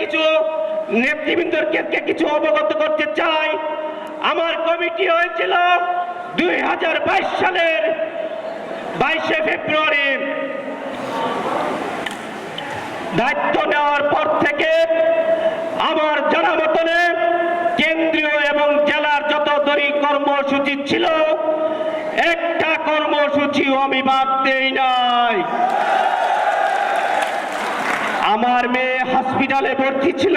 কিছু নেতৃবৃন্দকে কিছু অবগত করতে চাই। আমার কমিটি হয়েছিল দুই হাজার বাইশ সালের বাইশে ফেব্রুয়ারি। দায়িত্ব নেওয়ার পর থেকে আমার জানা মতনে কেন্দ্রীয় এবং জেলার যত দরি কর্মসূচি ছিল, একটা কর্মসূচিও আমি বাদ দেই নাই। আমার মেয়ে হসপিটালে ভর্তি ছিল,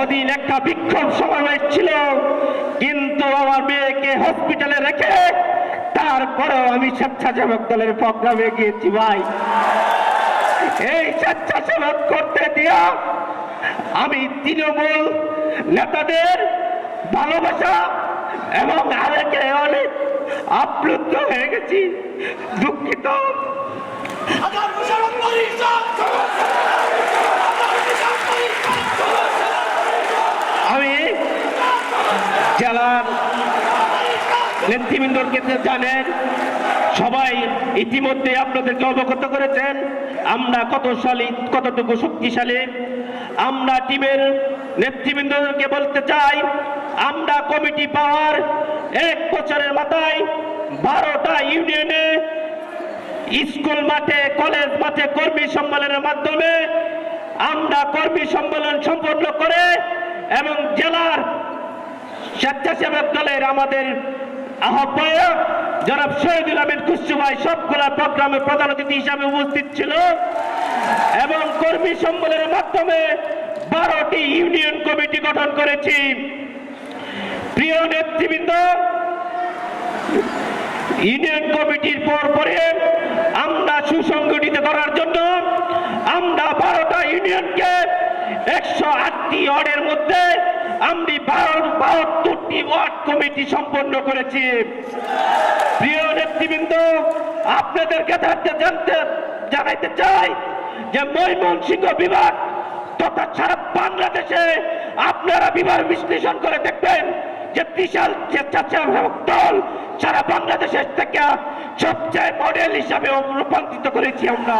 ওদিন একটা বিক্ষোভ সমাবেশ ছিল, কিন্তু আমার মেয়েকে হসপিটালে রেখে তারপরেও আমি স্বেচ্ছাসেবক দলের প্রোগ্রামে গিয়েছি ভাই। এই স্বেচ্ছাসেবক করতে দিয়া আমি তৃণমূল নেতাদের ভালোবাসা এবং আরেকে অনেক আপ্লুত হয়ে গেছি, দুঃখিত। জেলার নেতৃবৃন্দকে জানেন, সবাই ইতিমধ্যে আপনাদেরকে অবগত করেছেন, আমরা কত সালি, কতটুকু শক্তিশালী, আমরা টিমের নেতৃবৃন্দকে বলতে চাই, আমরা কমিটি পাওয়ার এক বছরের মাথায় বারোটা ইউনিয়নে স্কুল মাঠে, কলেজ মাঠে কর্মী সম্মেলনের মাধ্যমে আমরা কর্মী সম্মেলন সম্পন্ন করে এবং জেলার স্বেচ্ছাসেবক দলের আমাদের আহ্বায়ক জনাব শহীদুল কুচ্ছু ভাই সবগুলা প্রোগ্রামে প্রধান অতিথি হিসাবে উপস্থিত ছিল এবং কর্মী সম্মেলনের মাধ্যমে বারোটি ইউনিয়ন কমিটি গঠন করেছি। প্রিয় নেতৃবৃন্দ, ইউনিয়ন কমিটির পর পরে আমরা সুসংগঠিত করার জন্য আমরা বারোটা ইউনিয়নকে একশো আটটি ওয়ার্ডের মধ্যে বাহাত্তরটি ওয়ার্ড কমিটি সম্পন্ন করেছি। প্রিয় নেতৃবৃন্দ, আপনাদেরকে জানতে জানতে, জানাইতে চাই যে ময়মনসিংহ বিভাগ তথা সারা বাংলাদেশে আপনারা বিভাগ বিশ্লেষণ করে দেখবেন যে বিশাল স্বেচ্ছাসেবক দল সারা বাংলাদেশের থেকে সবচেয়ে মডেল হিসাবে রূপান্তরিত করেছি আমরা।